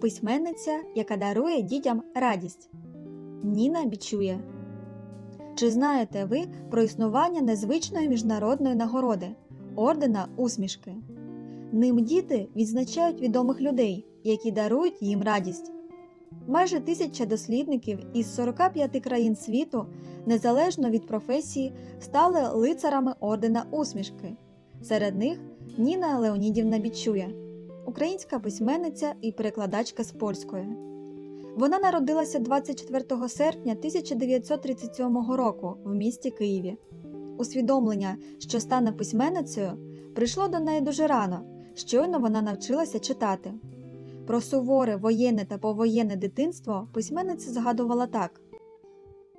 письменниця, яка дарує дітям радість. Ніна Бічує. Чи знаєте ви про існування незвичної міжнародної нагороди ордена усмішки? Ним діти відзначають відомих людей, які дарують їм радість. Майже тисяча дослідників із 45 країн світу, незалежно від професії, стали лицарами ордена усмішки. Серед них Ніна Леонідівна Бічує, українська письменниця і перекладачка з польської. Вона народилася 24 серпня 1937 року в місті Києві. Усвідомлення, що стане письменницею, прийшло до неї дуже рано, щойно вона навчилася читати. Про суворе воєнне та повоєнне дитинство письменниця згадувала так: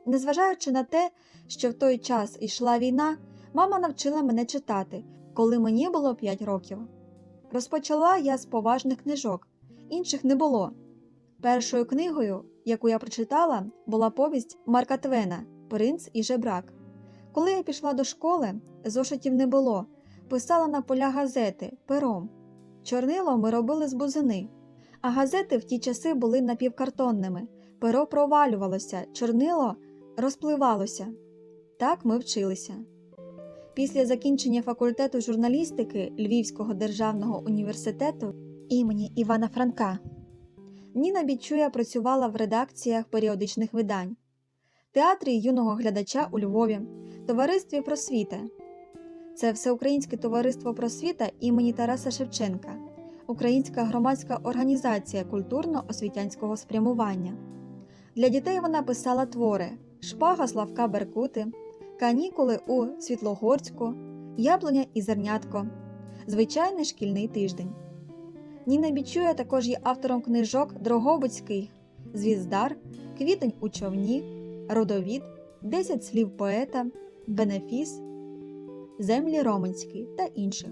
незважаючи на те, що в той час йшла війна, мама навчила мене читати, коли мені було 5 років. Розпочала я з поважних книжок, інших не було. Першою книгою, яку я прочитала, була повість Марка Твена Принц і жебрак. Коли я пішла до школи, зошитів не було, писала на поля газети пером. Чорнило ми робили з бузини, а газети в ті часи були напівкартонними, перо провалювалося, чорнило розпливалося. Так ми вчилися. Після закінчення факультету журналістики Львівського державного університету імені Івана Франка Ніна Бічуя працювала в редакціях періодичних видань, театрі юного глядача у Львові, товаристві просвіта. Це Всеукраїнське товариство просвіта імені Тараса Шевченка, Українська громадська організація культурно-освітянського спрямування. Для дітей вона писала твори Шпага Славка Беркути, Канікули у Світлогорську, Яблуня і Зернятко, Звичайний шкільний тиждень. Ніна Бічуя також є автором книжок Дрогобицький, Звіздар, Квітень у човні, Родовід, Десять слів поета, Бенефіс, Землі Роменські та інших.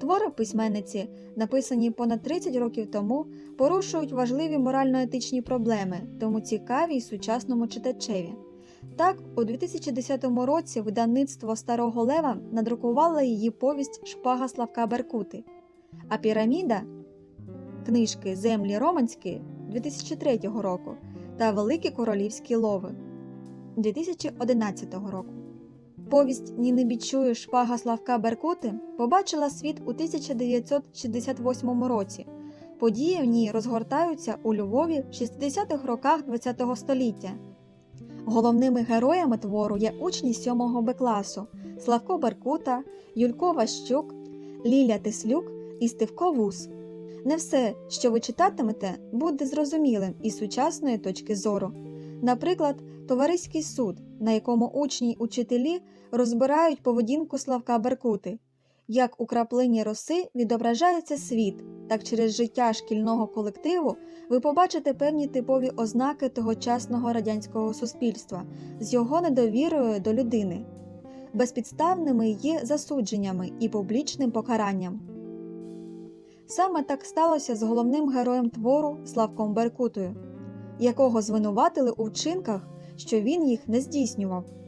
Твори письменниці, написані понад 30 років тому, порушують важливі морально-етичні проблеми, тому цікаві й сучасному читачеві. Так, у 2010 році видавництво Старого Лева надрукувало її повість Шпага Славка Беркути, а піраміда книжки Землі Романські 2003 року та Великі королівські лови 2011 року. Повість Ніни Бічуї Шпага Славка Беркути побачила світ у 1968 році. Події в ній розгортаються у Львові в 60-х роках ХХ століття. Головними героями твору є учні 7 Б класу Славко Беркута, Юлько Ващук, Ліля Тислюк і Стивко Вус. Не все, що ви читатимете, буде зрозумілим із сучасної точки зору. Наприклад, товариський суд, на якому учні й учителі розбирають поведінку Славка Беркути, як у краплині роси відображається світ, так через життя шкільного колективу ви побачите певні типові ознаки тогочасного радянського суспільства з його недовірою до людини. Безпідставними є засудженнями і публічним покаранням. Саме так сталося з головним героєм твору Славком Беркутою, якого звинуватили у вчинках, що він їх не здійснював.